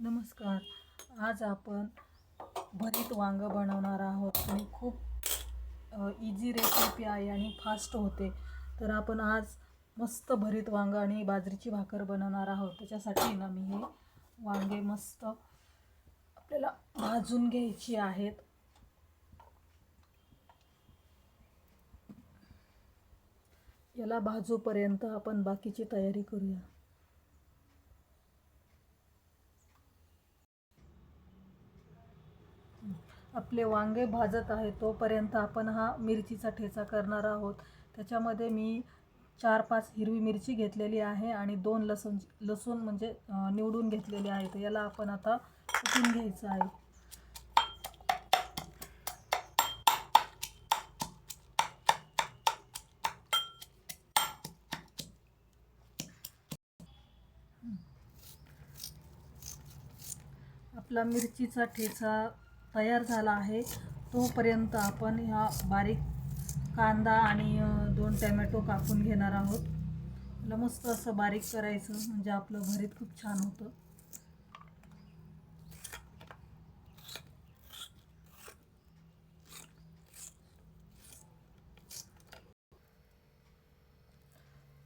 नमस्कार. आज आपण भरीत वांगं बनवणार आहोत आणि खूप इझी रेसिपी आहे आणि फास्ट होते. तर आपण आज मस्त भरीत वांगं आणि बाजरीची भाकर बनवणार आहोत. त्याच्यासाठी ना मी हे वांगे मस्त आपल्याला भाजून घ्यायची आहेत. याला भाजूपर्यंत आपण बाकीची तयारी करूया. आपले वांगे भाजत आहे तोपर्यंत आपण हा मिरचीचा ठेचा करणार आहोत. त्याच्यामध्ये मी चार पाच हिरवी मिरची घेतलेली आहे आणि दोन लसूण लसूण म्हणजे निवडून घेतलेले आहे तर याला आपण आता कुटून घ्यायचं आहे? आपला मिरचीचा ठेचा तयार झाला आहे. तोपर्यंत आपण ह्या बारीक कांदा आणि दोन टॅमॅटो कापून घेणार आहोत. त्याला मस्त असं बारीक करायचं म्हणजे आपलं भरीत खूप छान होतं.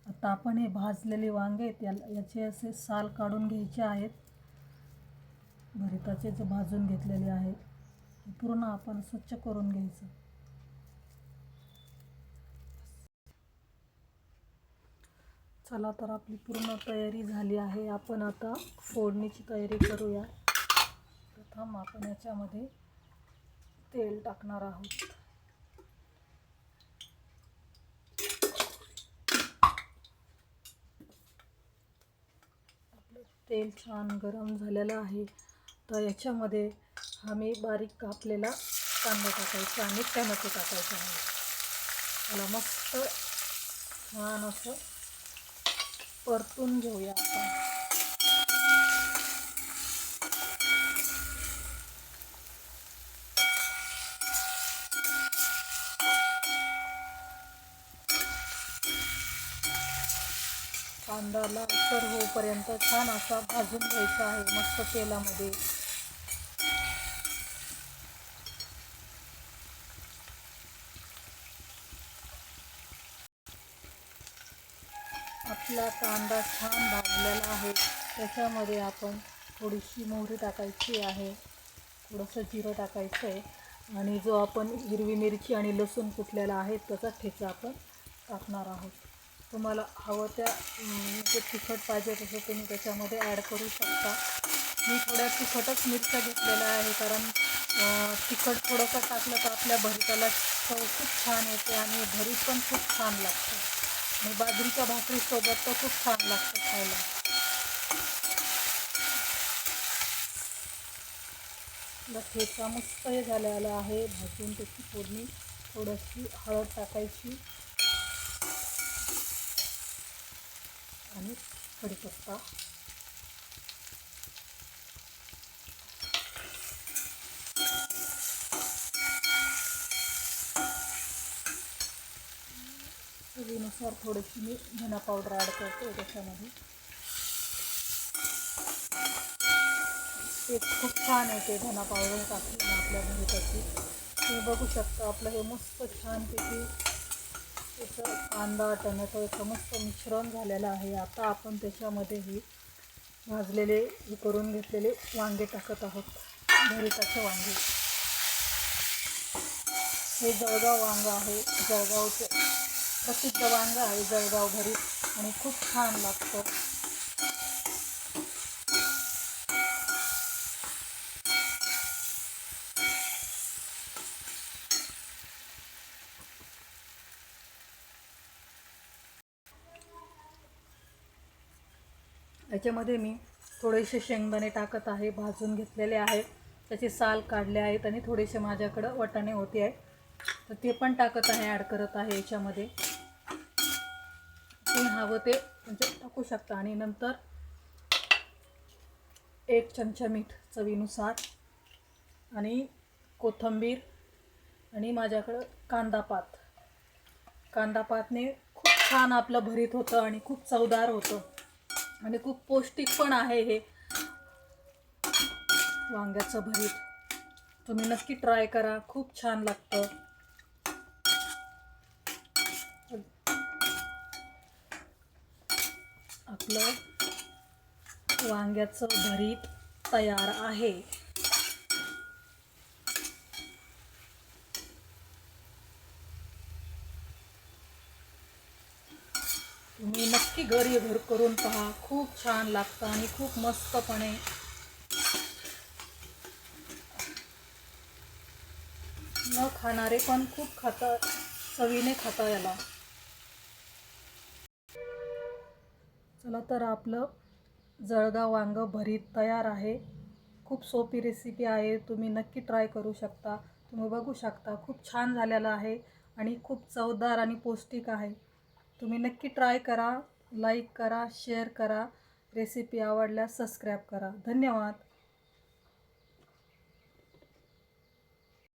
आता आपण हे भाजलेले वांगे आहेत याला याचे असे साल काढून घ्यायचे आहेत. भरिताचे जे भाजून घेतलेले आहेत. पूर्ण आपण स्वच्छ करून घ्यायचं. चला तर आपली पूर्ण तयारी झाली आहे. आपण आता फोडणीची तयारी करूया. प्रथम आपण याच्यामध्ये तेल टाकणार आहोत. आपलं तेल छान गरम झालेलं आहे. तर याच्यामध्ये आम्ही बारीक कापलेला कांदा टाकायचा आणि टॅमॅटो टाकायचा आहे. त्याला मस्त छान असं परतून घेऊया आपण. कांदाला सर होईपर्यंत छान असा भाजून घ्यायचा आहे मस्त तेलामध्ये. आपला कांदा छान भाजलेला आहे. त्याच्यामध्ये आपण थोडीशी मोहरी टाकायची आहे. थोडंसं जिरं टाकायचं आहे. आणि जो आपण हिरवी मिरची आणि लसूण कुटलेला आहे त्याचा ठेचा आपण टाकणार आहोत. तुम्हाला हवं त्या म्हणजे जे तिखट पाहिजे तसं तुम्ही त्याच्यामध्ये ॲड करू शकता. मी थोड्या तिखटच मिरच्या घेतलेल्या आहे कारण तिखट थोडंसं टाकलं तर आपल्या भरीताला चव खूप छान येते आणि भरीत पण खूप छान लागतं. आणि बाजरीच्या भाकरीसोबत तर खूप छान लागतं खायला. आपला ठेचा मस्त हे झालेला आहे. भाजून त्याची फोडणी थोडीशी हळद टाकायची. आणि कडीपत्ता चवीनुसार थोडीशी मी धना पावडर ॲड करते त्याच्यामध्ये. ते खूप छान येते धना पावडर टाकली आपल्या घरी त्याची. तुम्ही बघू शकता आपलं हे मस्त छानपैकी त्याचं कांदा टमॅटो याचं मस्त मिश्रण झालेलं आहे. आता आपण त्याच्यामध्ये ही भाजलेले हे करून घेतलेले वांगे टाकत आहोत. भरिताचे वांगे. हे जळगाव वांगं आहे. जळगावचं प्रसिद्ध वांग आहे जळगाव घरी आणि खूप छान लागतं. याच्यामध्ये मी थोडेसे शेंगदाणे टाकत आहे भाजून घेतलेले आहे. त्याचे साल काढले आहेत आणि थोडेसे माझ्याकडं वटाणे होते आहे. तर ते पण टाकत आहे ॲड करत आहे याच्यामध्ये. ते हवं ते म्हणजे टाकू शकता. आणि नंतर एक चमचा मीठ चवीनुसार आणि कोथिंबीर आणि माझ्याकडं कांदापात कांदापातने खूप छान आपलं भरीत होतं आणि खूप चवदार होतं. आणि खूप पौष्टिक पण आहे हे वांग्याचं भरीत. तुम्ही नक्की ट्राय करा. खूप छान लागतं. आपलं वांग्याचं भरीत तयार आहे. तुम्ही नक्की घरी घर करून पहा. खूप छान लागतं आणि खूप मस्तपणे. न खाणारे पण खूप खाता चवीने खाता याला. चला तर आपलं जळगाव वांग भरीत तयार आहे. खूप सोपी रेसिपी आहे. तुम्ही नक्की ट्राय करू शकता. तुम्ही बघू शकता. खूप छान झालेलं आहे आणि खूप चवदार आणि पौष्टिक आहे. तुम्ही नक्की ट्राय करा लाईक करा शेअर करा. रेसिपी आवडल्यास सबस्क्राईब करा. धन्यवाद.